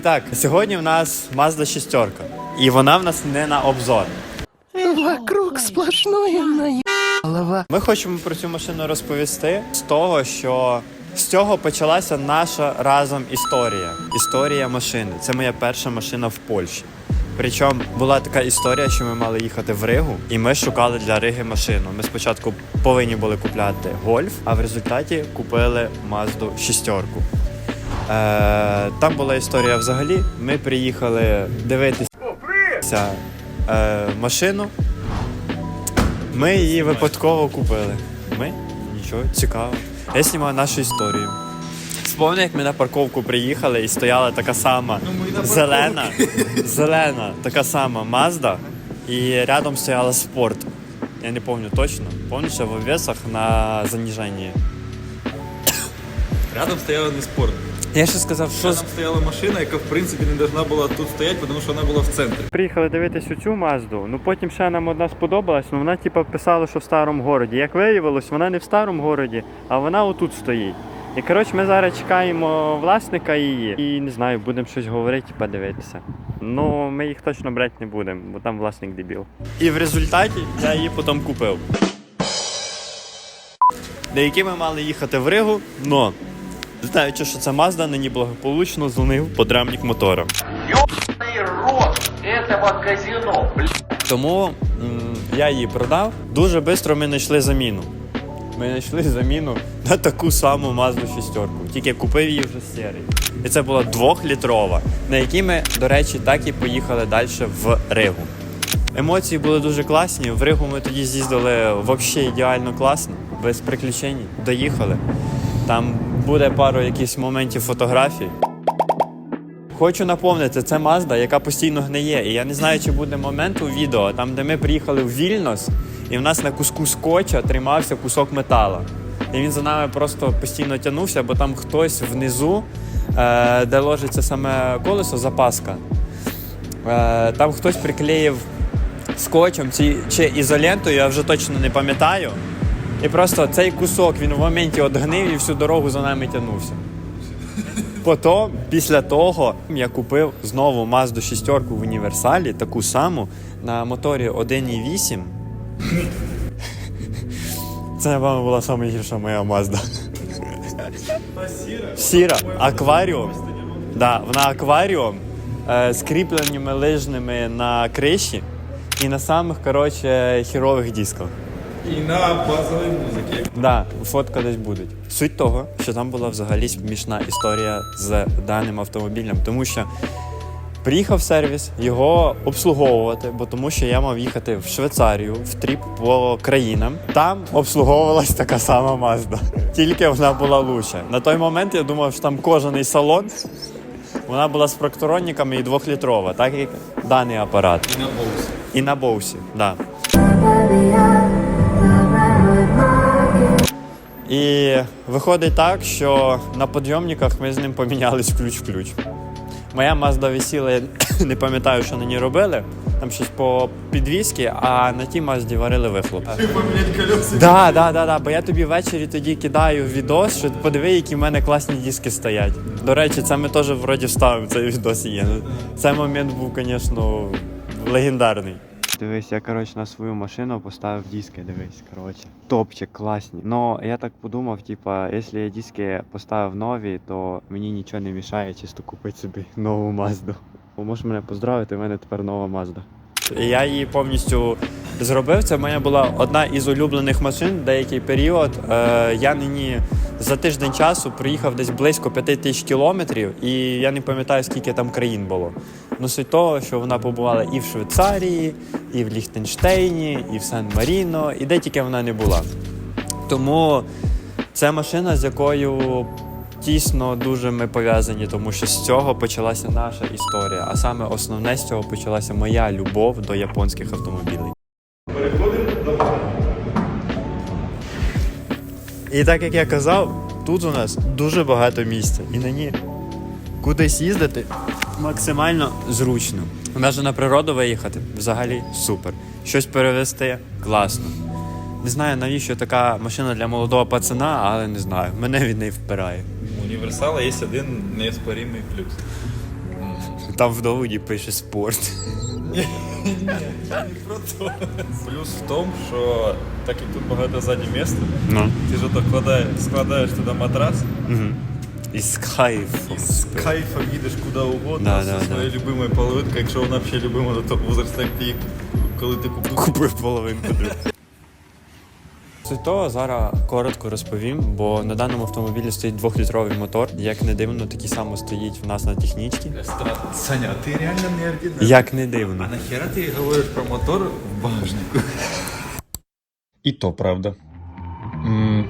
І так, сьогодні в нас Mazda 6. І вона в нас не на обзор. Вокруг сплошное наебалово. Ми хочемо про цю машину розповісти з того, що з цього почалася наша разом історія. Історія машини. Це моя перша машина в Польщі. Причому була така історія, що ми мали їхати в Ригу, і ми шукали для Риги машину. Ми спочатку повинні були купляти гольф, а в результаті купили Мазду шістерку. Е, там була історія взагалі. Ми приїхали дивитися е, машину. Ми її випадково купили. Ми? Нічого, цікаво. Я знімаю нашу історію. Вспомни, як ми на парковку приїхали і стояла така сама зелена, зелена, така сама Мазда, і рядом стояла спорт. Я не пам'ятаю точно. Пам'ятаєш, в обвесах на заніженні. Рядом стояла не спорт. Я ще сказав, що Рядом стояла машина, яка в принципі не должна була тут стояти, тому що вона була в центрі. Приїхали дивитись цю Мазду. Ну потім ще нам одна сподобалась, ну вона типа писала, що в старому городі. Як виявилось, вона не в старому городі, а вона отут стоїть. І коротше, ми зараз чекаємо власника її. І не знаю, будемо щось говорити, типа дивитися. Ну, ми їх точно брати не будемо, бо там власник дебіл. І в результаті я її потім купив. Деякі ми мали їхати в Ригу, но знаючи, що це Мазда, нині благополучно злонив подрамник мотора. Ёбаный рот этого казино, блядь. Тому м, я її продав. Дуже швидко ми знайшли заміну. Ми знайшли заміну на таку саму Мазду шістерку. Тільки купив її вже серій. І це була двохлітрова, на якій ми, до речі, так і поїхали далі в Ригу. Емоції були дуже класні. В Ригу ми тоді з'їздили взагалі ідеально класно, без приключень. Доїхали. Там буде пару якихось моментів фотографій. Хочу напомнити, це Мазда, яка постійно гниє. І я не знаю, чи буде момент у відео, там, де ми приїхали в Вільнос, і в нас на куску скотча тримався кусок метала. І він за нами просто постійно тягнувся, бо там хтось внизу, е, де ложиться саме колесо, запаска. Е, там хтось приклеїв скотчем чи, чи ізолентою, я вже точно не пам'ятаю. І просто цей кусок він в моменті одгнив і всю дорогу за нами тягнувся. Потім, після того, я купив знову Mazda 6 в універсалі, таку саму на моторі 1.8. Це, напевно, була найгірша моя Mazda. Сіра, акваріум. Да, вона акваріум е, з кріпленнями лижними на криші і на самих коротше, хірових дисках. І на базовій музиці. Да, фотка десь буде. Суть того, що там була взагалі смішна історія з даним автомобілем, тому що приїхав сервіс його обслуговувати, бо тому що я мав їхати в Швейцарію в тріп по країнам. Там обслуговувалась така сама Мазда, тільки вона була лучша. На той момент я думав, що там кожаний салон. Вона була з прокторониками і двохлітрова, так як даний апарат. І на боусі. І на боусі, да. І виходить так, що на підйомниках ми з ним помінялись ключ в ключ. Моя Mazda висіла, я не пам'ятаю, що на ній робили. Там щось по підвіски, а на тій Мазді варили вихлоп. Да, да, да, да. Бо я тобі ввечері тоді кидаю відос, що подиви, які в мене класні диски стоять. До речі, це ми теж вроді вставимо, цей відос є. Ну, Цей момент був, звісно, легендарний. Дивись, я коротше на свою машину поставив диски, дивись, коротше. Топчик, класні. Ну, я так подумав, типа, якщо я диски поставив нові, то мені нічого не мішає чисто купити собі нову Мазду. Бо можеш мене поздравити, в мене тепер нова Мазда. Я її повністю зробив. Це моя була одна із улюблених машин. Деякий період. Е, я нині за тиждень часу приїхав десь близько 5 тисяч кілометрів, і я не пам'ятаю, скільки там країн було. Ну, суть того, що вона побувала і в Швейцарії, і в Ліхтенштейні, і в Сан-Маріно, і де тільки вона не була. Тому це машина, з якою тісно дуже ми пов'язані, тому що з цього почалася наша історія. А саме основне з цього почалася моя любов до японських автомобілів. І так як я казав, тут у нас дуже багато місця, і на ній кудись їздити максимально зручно. Навіть на природу виїхати взагалі супер. Щось перевезти класно. Не знаю, навіщо така машина для молодого пацана, але не знаю. Мене від неї впирає. У універсала є один неоспоримий плюс. Там в доводі пише спорт. Плюс в тому, що так як тут багато ззаді місця, Ну. ти ж ото складаєш, складаєш туди матрас, І з кайфом. з кайфом їдеш куди угодно, Да, зі да, своєю любимою половинкою, якщо вона взагалі любима до того возрасту, як ти її, коли ти купив. Купив половинку друг. Суть того зараз коротко розповім, бо на даному автомобілі стоїть двохлітровий мотор. Як не дивно, такий само стоїть в нас на технічці. Саня, ти реально не ординарний. Як не дивно. А нахера ти говориш про мотор в багажнику? И то правда. М,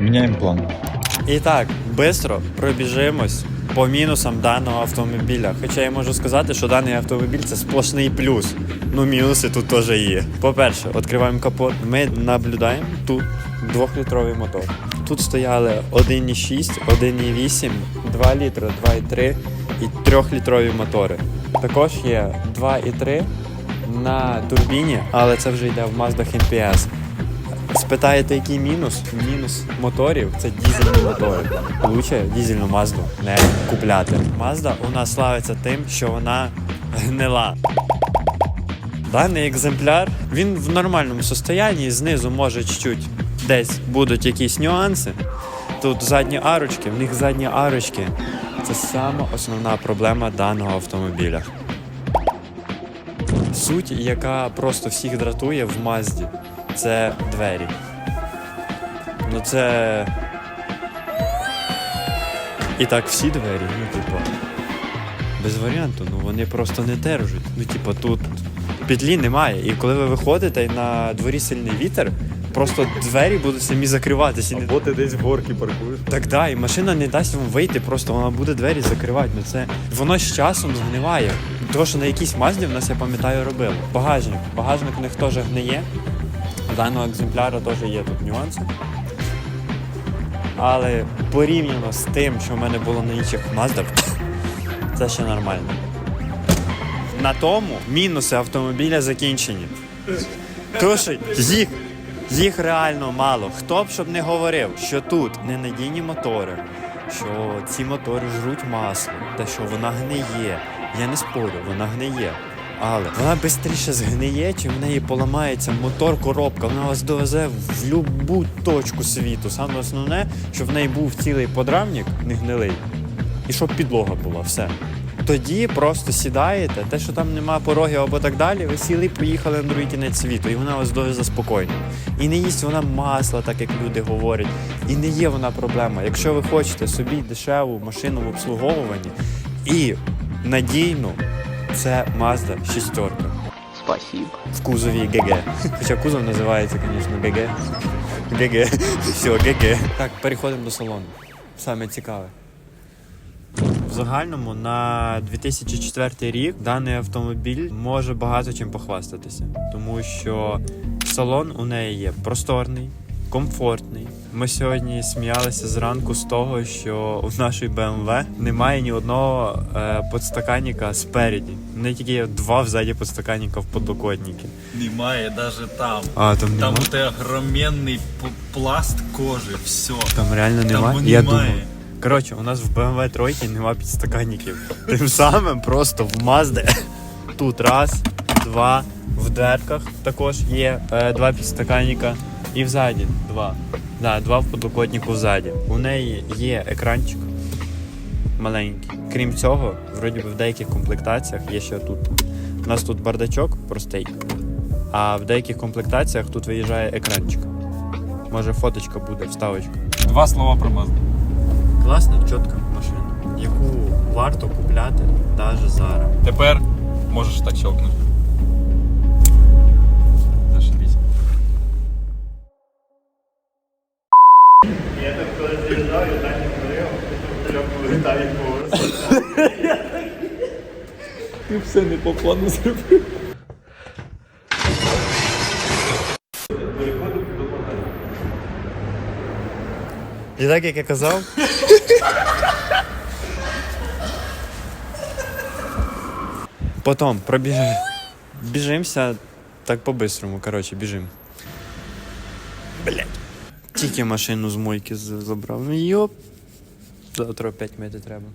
Меняем план. І так, швидко пробіжимось по мінусам даного автомобіля. Хоча я можу сказати, що даний автомобіль це сплошний плюс. Ну, мінуси тут теж є. По-перше, відкриваємо капот. Ми наблюдаємо тут двохлітровий мотор. Тут стояли 1,6, 1,8, 2 літри, 2,3 і 3-літрові мотори. Також є 2,3 на турбіні, але це вже йде в Mazda MPS. Спитаєте, який мінус? Мінус моторів це дізельні мотори. Лучше дізельну мазду не купляти. Мазда у нас славиться тим, що вона гнила. Даний екземпляр він в нормальному стані, знизу може чуть-чуть десь будуть якісь нюанси. Тут задні арочки, в них задні арочки. Це сама основна проблема даного автомобіля. Суть, яка просто всіх дратує в Мазді, це двері. Ну це. І так всі двері, ну типу. Без варіанту, ну вони просто не держать. Ну, типу, тут петлі немає. І коли ви виходите і на дворі сильний вітер, просто двері будуть самі закриватися. І не- ти десь в горки паркуєш. так да, і машина не дасть вам вийти, просто вона буде двері закривати. Ну це воно з часом згниває. Тому що на якійсь мазді в нас, я пам'ятаю, робили. Багажник. Багажник у них теж гниє. Даного екземпляра теж є тут нюанси. Але порівняно з тим, що в мене було на інших маздах, це ще нормально. На тому мінуси автомобіля закінчені. Що їх, їх реально мало. Хто б щоб не говорив, що тут ненадійні мотори, що ці мотори жруть масло, та що вона гниє. Я не спорю, вона гниє. Але вона швидше згниє, чим в неї поламається мотор, коробка. Вона вас довезе в будь-яку точку світу. Саме основне, щоб в неї був цілий подрамник, не гнилий, і щоб підлога була, все. Тоді просто сідаєте, те, що там нема порогів або так далі, ви сіли і поїхали на другий кінець світу, і вона вас довезе спокійно. І не їсть вона масла, так як люди говорять. І не є вона проблема. Якщо ви хочете собі дешеву машину в обслуговуванні і надійну, це Mazda шістерка. Спасибо. В кузові ГГ. Хоча кузов називається, звісно, ГГ. ГГ. Все, ГГ. Так, переходимо до салону. Саме цікаве. В загальному на 2004 рік даний автомобіль може багато чим похвастатися, тому що салон у неї є просторний, комфортний. Ми сьогодні сміялися зранку з того, що у нашої BMW немає ні одного е, подстаканника спереді. В неї тільки є два взаді подстаканника в подлокотнику. Немає навіть там. А, там Там у тебе огроменний пласт кожи, все. Там реально Там немає. немає. Я думаю. Коротше, у нас в BMW тройки нема підстаканників. Тим самим просто в Mazda тут раз, два, в дверках також є е, два підстаканника. І взаді два. Да, два в подлокотнику ззаді. У неї є екранчик маленький. Крім цього, вроді би в деяких комплектаціях є ще тут. У нас тут бардачок простий, а в деяких комплектаціях тут виїжджає екранчик. Може фоточка буде, вставочка. Два слова про Mazda. Класна, чітка машина, яку варто купляти навіть зараз. Тепер можеш так щелкнути. Все не по плану зробив. І так, як я казав. Потім пробіжимо. Біжимося так по-бистрому, коротше, біжим. Блять. Тільки машину з мойки забрав. Ну йоп. Завтра опять мити треба.